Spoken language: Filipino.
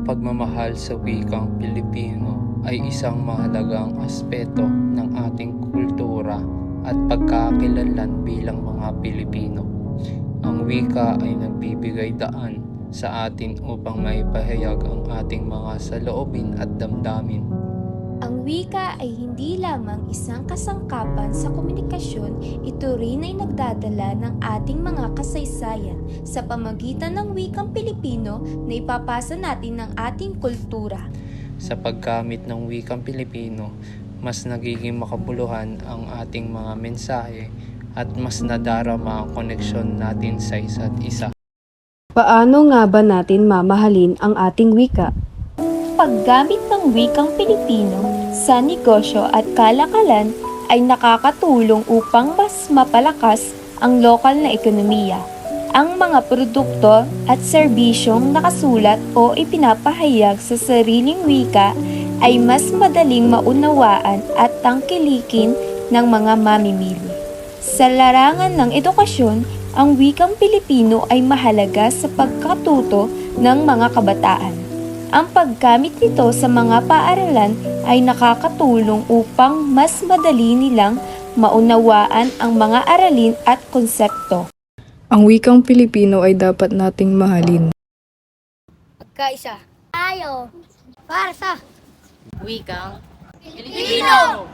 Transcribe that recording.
Ang pagmamahal sa wikang Pilipino ay isang mahalagang aspeto ng ating kultura at pagkakakilanlan bilang mga Pilipino. Ang wika ay nagbibigay daan sa atin upang maipahayag ang ating mga saloobin at damdamin. Ang wika ay hindi lamang isang kasangkapan sa komunikasyon, ito rin ay nagdadala ng ating mga kasaysayan sa pamagitan ng wikang Pilipino na ipapasa natin ng ating kultura. Sa paggamit ng wikang Pilipino, mas nagiging makabuluhan ang ating mga mensahe at mas nadarama ang koneksyon natin sa isa't isa. Paano nga ba natin mamahalin ang ating wika? Paggamit ng wikang Pilipino sa negosyo at kalakalan ay nakakatulong upang mas mapalakas ang lokal na ekonomiya. Ang mga produkto at serbisyong nakasulat o ipinapahayag sa sariling wika ay mas madaling maunawaan at tangkilikin ng mga mamimili. Sa larangan ng edukasyon, ang wikang Pilipino ay mahalaga sa pagkatuto ng mga kabataan. Ang paggamit nito sa mga paaralan ay nakakatulong upang mas madali nilang maunawaan ang mga aralin at konsepto. Ang wikang Pilipino ay dapat nating mahalin. Pagkaisa. Tayo. Para sa wikang Pilipino!